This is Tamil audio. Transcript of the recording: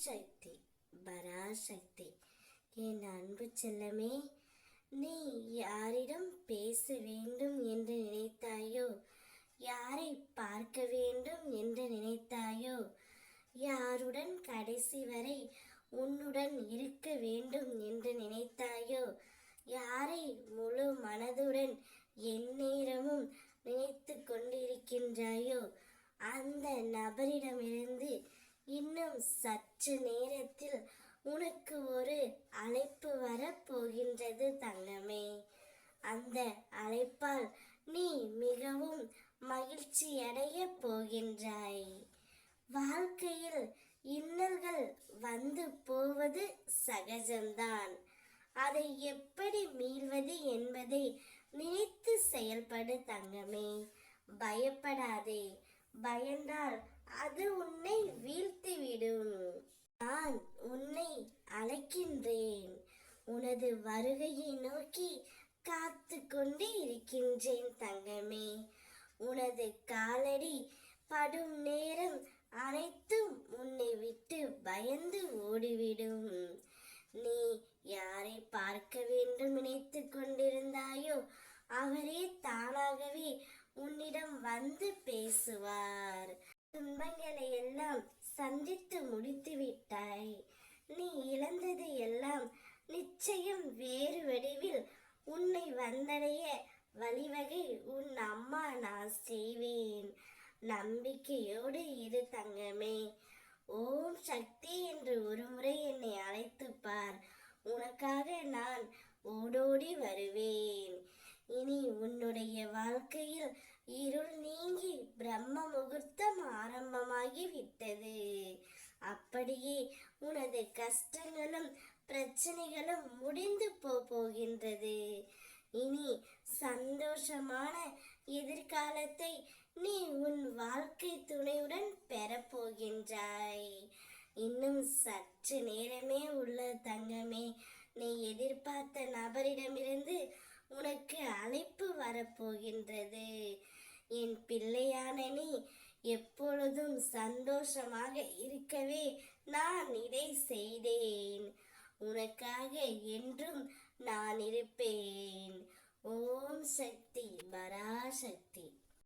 சக்தி பராசக்தி. என் அன்பு செல்லமே நீ யாரிடம் பேச வேண்டும் என்று நினைத்தாயோ? யாரை பார்க்க வேண்டும் என்று நினைத்தாயோ? யாருடன் கடைசி வரை உன்னுடன் இருக்க வேண்டும் என்று நினைத்தாயோ யாரை முழு மனதுடன் எந்நேரமும் நினைத்து கொண்டிருக்கின்றாயோ அந்த நபரிடமிருந்து இன்னும் சற்று நேரத்தில் உனக்கு ஒரு அழைப்பு வரப்போகின்றது தங்கமே. அந்த அழைப்பால் நீ மிகவும் மகிழ்ச்சி அடைய போகின்றாய். வாழ்க்கையில் இன்னல்கள் வந்து போவது சகஜம்தான். அதை எப்படி மீள்வது என்பதை நினைத்து செயல்படு தங்கமே. பயப்படாதே. பயந்தால் அது உன்னை வீழ்த்திவிடும் நான் உன்னை அழைக்கின்றேன். உனது வருகையை நோக்கி காத்து கொண்டே இருக்கின்றேன் தங்கமே. உனது காலடி படும் நேரம் அனைத்தும் உன்னை விட்டு பயந்து ஓடிவிடும். நீ யாரை பார்க்க வேண்டும் நினைத்து கொண்டிருந்தாயோ அவரே தானாகவே உன்னிடம் வந்து பேசுவார். துன்பங்களை எல்லாம் சந்தித்து முடித்து விட்டாய். நீ இழந்தது எல்லாம் நிச்சயம் வேறு வடிவில் உன்னை வந்தடைய வழிவகை உன் அம்மா நான் செய்வேன். நம்பிக்கையோடு இரு தங்கமே. ஓம் சக்தி என்று ஒருமுறை என்னை அழைத்துப் பார். உனக்காக நான் ஓடோடி வருவேன். இனி உன்னுடைய வாழ்க்கையில் இருள் நீங்க பிரம்ம முகூர்த்தம் ஆரம்பமாகி விட்டது. அப்படியே உனது கஷ்டங்களும் பிரச்சனைகளும் முடிந்து போ போகின்றது. இனி சந்தோஷமான எதிர்காலத்தை நீ உன் வாழ்க்கை துணையுடன் பெறப்போகின்றாய் இன்னும் சற்று நேரமே உள்ள தங்கமே நீ எதிர்பார்த்த நபரிடமிருந்து உனக்கு அழைப்பு வரப்போகின்றது என் பிள்ளையான நீ எப்பொழுதும் சந்தோஷமாக இருக்கவே நான் இதை செய்தேன். உனக்காக என்றும் நான் இருப்பேன். ஓம் சக்தி பராசக்தி